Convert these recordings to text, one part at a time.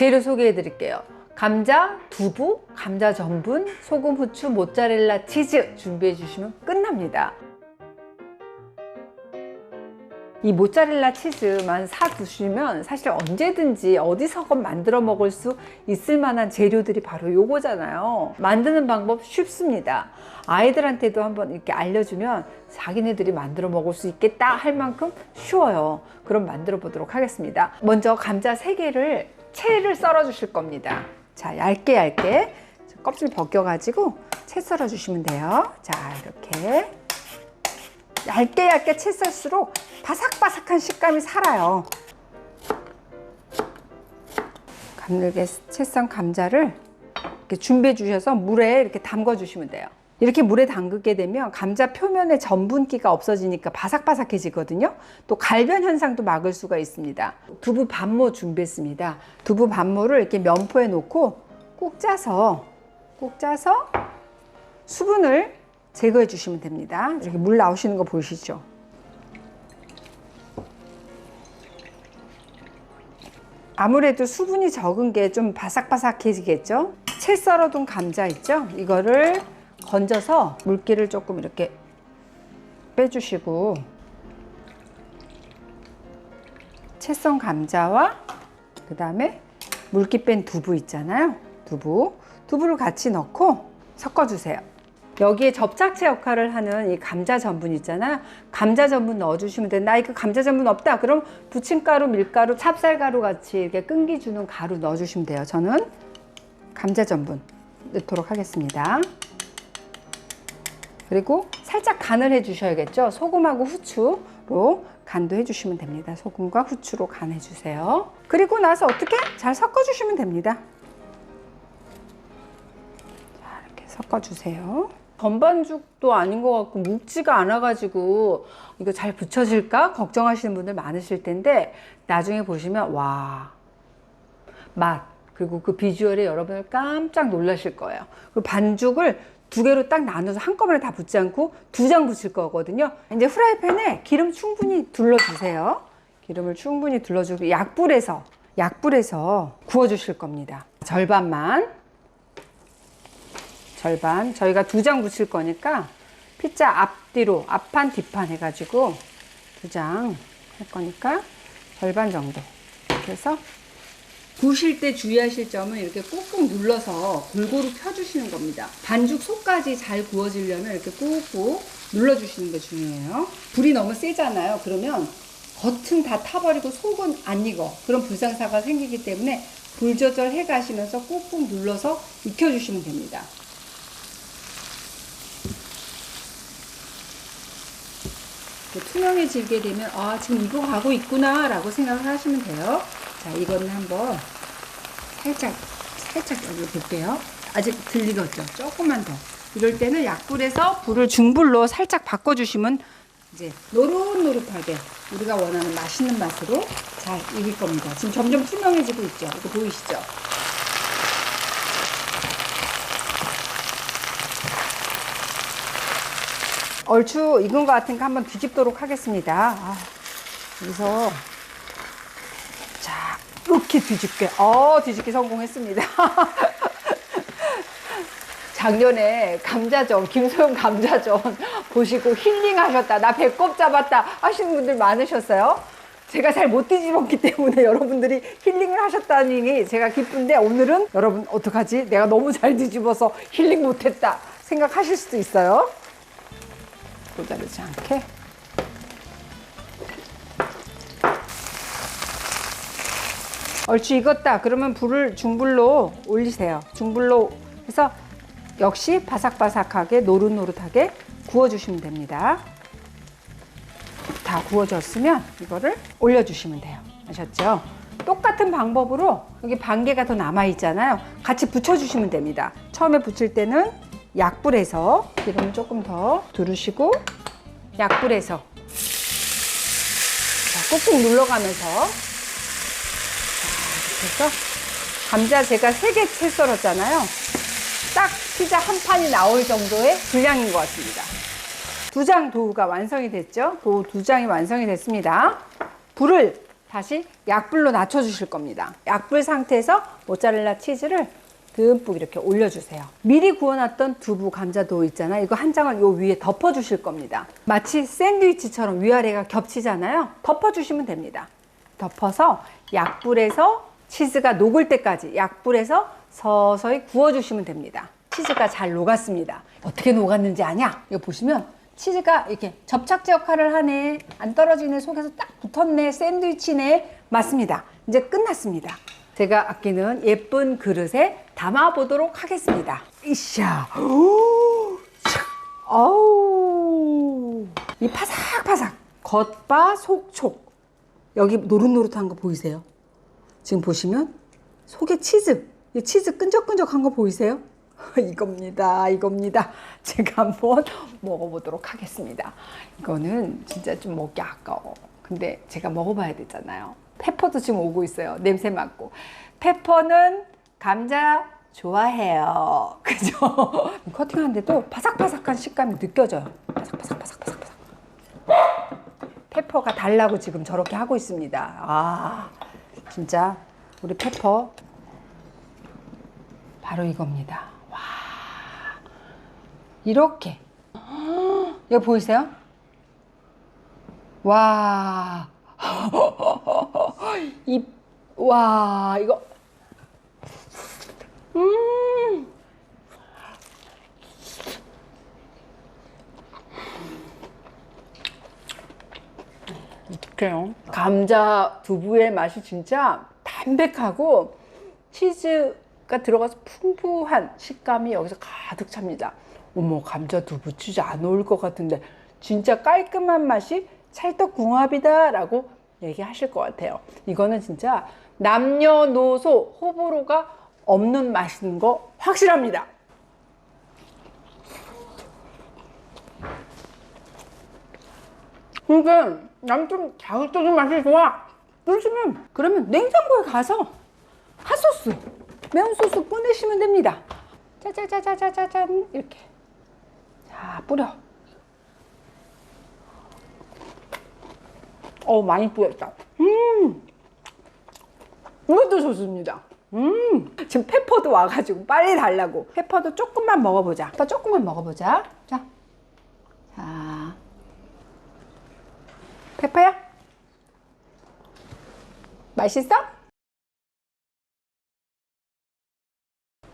재료 소개해 드릴게요. 감자, 두부, 감자 전분, 소금, 후추, 모짜렐라, 치즈 준비해 주시면 끝납니다. 이 모짜렐라 치즈만 사 두시면 사실 언제든지 어디서건 만들어 먹을 수 있을 만한 재료들이 바로 요거잖아요. 만드는 방법 쉽습니다. 아이들한테도 한번 이렇게 알려주면 자기네들이 만들어 먹을 수 있겠다 할 만큼 쉬워요. 그럼 만들어 보도록 하겠습니다. 먼저 감자 3개를 채를 썰어 주실 겁니다. 자, 얇게 얇게 껍질 벗겨 가지고 채 썰어 주시면 돼요. 자, 이렇게. 얇게 얇게 채 썰수록 바삭바삭한 식감이 살아요. 가늘게 채썬 감자를 이렇게 준비해 주셔서 물에 이렇게 담궈 주시면 돼요. 이렇게 물에 담그게 되면 감자 표면에 전분기가 없어지니까 바삭바삭해지거든요. 또 갈변 현상도 막을 수가 있습니다. 두부 반모 준비했습니다. 두부 반모를 이렇게 면포에 놓고 꾹 짜서 꾹 짜서 수분을 제거해 주시면 됩니다. 이렇게 물 나오시는 거 보이시죠? 아무래도 수분이 적은 게 좀 바삭바삭해지겠죠? 채 썰어둔 감자 있죠? 이거를 건져서 물기를 조금 이렇게 빼주시고 채썬 감자와 그 다음에 물기 뺀 두부 있잖아요. 두부. 두부를 같이 넣고 섞어주세요. 여기에 접착제 역할을 하는 이 감자 전분 있잖아요. 감자 전분 넣어주시면 돼요. 나 이거 감자 전분 없다. 그럼 부침가루, 밀가루, 찹쌀가루 같이 이렇게 끈기 주는 가루 넣어주시면 돼요. 저는 감자 전분 넣도록 하겠습니다. 그리고 살짝 간을 해주셔야겠죠. 소금하고 후추로 간도 해주시면 됩니다. 소금과 후추로 간 해주세요. 그리고 나서 어떻게 잘 섞어주시면 됩니다. 자, 이렇게 섞어주세요. 전반죽도 아닌 것 같고 묵지가 않아가지고 이거 잘 붙여질까 걱정하시는 분들 많으실 텐데 나중에 보시면 와 맛 그리고 그 비주얼에 여러분을 깜짝 놀라실 거예요. 그 반죽을 두 개로 딱 나눠서 한꺼번에 다 붙지 않고 두 장 붙일 거거든요. 이제 프라이팬에 기름 충분히 둘러주세요. 기름을 충분히 둘러주고 약불에서 약불에서 구워주실 겁니다. 절반만 절반 저희가 두 장 붙일 거니까 피자 앞뒤로 앞판 뒷판 해가지고 두 장 할 거니까 절반 정도 그래서 구우실 때 주의하실 점은 이렇게 꾹꾹 눌러서 골고루 펴주시는 겁니다. 반죽 속까지 잘 구워지려면 이렇게 꾹꾹 눌러주시는 게 중요해요. 불이 너무 세잖아요. 그러면 겉은 다 타버리고 속은 안 익어. 그런 불상사가 생기기 때문에 불 조절해 가시면서 꾹꾹 눌러서 익혀주시면 됩니다. 투명해지게 되면 아 지금 이거 가고 있구나 라고 생각을 하시면 돼요 자 이거는 한번 살짝 살짝 여기 볼게요. 아직 들리겠죠? 조금만 더. 이럴 때는 약불에서 불을 중불로 살짝 바꿔주시면 이제 노릇노릇하게 우리가 원하는 맛있는 맛으로 잘 익을 겁니다. 지금 점점 투명해지고 있죠? 이거 보이시죠? 얼추 익은 것 같으니까 한번 뒤집도록 하겠습니다. 아, 여기서 자 이렇게 뒤집게, 어 뒤집기 성공했습니다. 작년에 감자전, 김소영 감자전 보시고 힐링하셨다, 나 배꼽 잡았다 하시는 분들 많으셨어요. 제가 잘 못 뒤집었기 때문에 여러분들이 힐링을 하셨다니 제가 기쁜데 오늘은 여러분 어떡하지? 내가 너무 잘 뒤집어서 힐링 못했다 생각하실 수도 있어요. 모자르지 않게 얼추 익었다. 그러면 불을 중불로 올리세요. 중불로 해서 역시 바삭바삭하게 노릇노릇하게 구워주시면 됩니다. 다 구워졌으면 이거를 올려주시면 돼요. 아셨죠? 똑같은 방법으로 여기 반개가 더 남아 있잖아요. 같이 붙여주시면 됩니다. 처음에 붙일 때는 약불에서 기름을 조금 더 두르시고 약불에서 자, 꾹꾹 눌러가면서 해서 감자 제가 세개채 썰었잖아요. 딱 피자 한 판이 나올 정도의 분량인 것 같습니다. 두 장 도우가 완성이 됐죠? 도우 두 장이 완성이 됐습니다. 불을 다시 약불로 낮춰 주실 겁니다. 약불 상태에서 모짜렐라 치즈를 듬뿍 이렇게 올려주세요. 미리 구워놨던 두부 감자 도 있잖아요. 이거 한 장을 요 위에 덮어 주실 겁니다. 마치 샌드위치처럼 위아래가 겹치잖아요. 덮어 주시면 됩니다. 덮어서 약불에서 치즈가 녹을 때까지 약불에서 서서히 구워주시면 됩니다. 치즈가 잘 녹았습니다. 어떻게 녹았는지 아냐? 이거 보시면 치즈가 이렇게 접착제 역할을 하네. 안 떨어지네. 속에서 딱 붙었네. 샌드위치네. 맞습니다. 이제 끝났습니다. 제가 아끼는 예쁜 그릇에 담아 보도록 하겠습니다. 이샤. 아우. 이 파삭파삭. 겉바 속촉. 여기 노릇노릇한 거 보이세요? 지금 보시면 속에 치즈, 이 치즈 끈적끈적한 거 보이세요? 이겁니다, 이겁니다. 제가 한번 먹어보도록 하겠습니다. 이거는 진짜 좀 먹기 아까워. 근데 제가 먹어봐야 되잖아요. 페퍼도 지금 오고 있어요. 냄새 맡고. 페퍼는 감자 좋아해요. 그죠? 커팅하는데도 바삭바삭한 식감이 느껴져요. 바삭바삭바삭바삭바삭. 페퍼가 달라고 지금 저렇게 하고 있습니다. 아, 진짜 우리 페퍼 바로 이겁니다. 와, 이렇게 이거 보이세요? 와, 이, 와, 이거, 음, 어떡해요? 감자 두부의 맛이 진짜 담백하고 치즈가 들어가서 풍부한 식감이 여기서 가득 찹니다. 어머, 감자 두부 치즈 안 어울 것 같은데 진짜 깔끔한 맛이 찰떡궁합이다 라고 얘기하실 것 같아요. 이거는 진짜 남녀노소 호불호가 없는 맛인 거 확실합니다. 그러니까 난 좀 자극적인 맛이 좋아. 그러시면 그러면 냉장고에 가서 핫소스, 매운 소스 뿌내시면 됩니다. 짜자자자자자잔 이렇게 자 뿌려. 어 많이 뿌렸다. 음, 이것도 좋습니다. 음, 지금 페퍼도 와가지고 빨리 달라고. 페퍼도 조금만 먹어보자. 더 조금만 먹어보자. 자, 자. 페퍼야? 맛있어?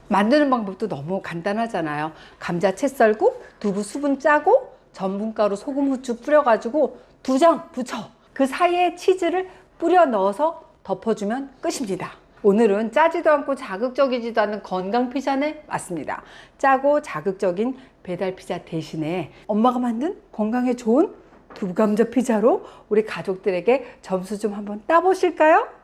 만드는 방법도 너무 간단하잖아요. 감자 채 썰고 두부 수분 짜고 전분가루 소금 후추 뿌려가지고 두장 붙여. 그 사이에 치즈를 뿌려 넣어서 덮어주면 끝입니다. 오늘은 짜지도 않고 자극적이지도 않은 건강 피자네 맞습니다. 짜고 자극적인 배달 피자 대신에 엄마가 만든 건강에 좋은 두부 감자 피자로 우리 가족들에게 점수 좀 한번 따보실까요?